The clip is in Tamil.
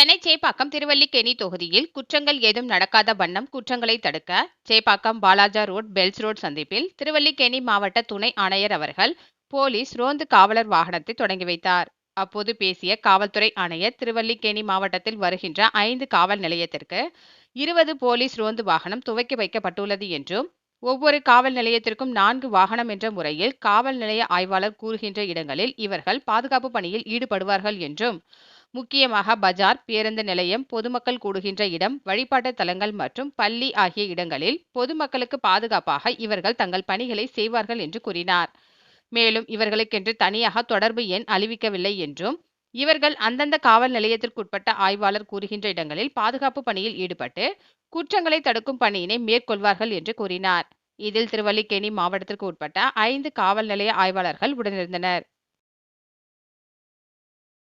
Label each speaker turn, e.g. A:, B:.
A: சென்னை சேப்பாக்கம் திருவல்லிக்கேணி தொகுதியில் குற்றங்கள் ஏதும் நடக்காத வண்ணம் குற்றங்களை தடுக்க Chepauk Wallajah road Bells road சந்திப்பில் திருவல்லிக்கேணி மாவட்ட துணை ஆணையர் அவர்கள் போலீஸ் ரோந்து காவலர் வாகனத்தை தொடங்கி வைத்தார். அப்போது பேசிய காவல்துறை ஆணையர் திருவல்லிக்கேணி மாவட்டத்தில் வருகின்ற ஐந்து காவல் நிலையத்திற்கு இருபது போலீஸ் ரோந்து வாகனம் துவக்கி வைக்கப்பட்டுள்ளது என்றும் ஒவ்வொரு காவல் நிலையத்திற்கும் நான்கு வாகனம் என்ற முறையில் காவல் நிலைய ஆய்வாளர் கூறுகின்ற இடங்களில் இவர்கள் பாதுகாப்பு பணியில் ஈடுபடுவார்கள் என்றும் முக்கியமாக பஜார் பேருந்து நிலையம் பொதுமக்கள் கூடுகின்ற இடம் வழிபாட்டு தலங்கள் மற்றும் பள்ளி ஆகிய இடங்களில் பொதுமக்களுக்கு பாதுகாப்பாக இவர்கள் தங்கள் பணிகளை செய்வார்கள் என்று கூறினார். மேலும் இவர்களுக்கென்று தனியாக தொடர்பு எண் அறிவிக்கவில்லை என்றும் இவர்கள் அந்தந்த காவல் நிலையத்திற்குட்பட்ட ஆய்வாளர் கூறுகின்ற இடங்களில் பாதுகாப்பு பணியில் ஈடுபட்டு குற்றங்களை தடுக்கும் பணியினை மேற்கொள்வார்கள் என்று கூறினார். இதில் திருவல்லிக்கேணி மாவட்டத்திற்கு உட்பட்ட ஐந்து காவல் நிலைய ஆய்வாளர்கள் உடனிருந்தனர்.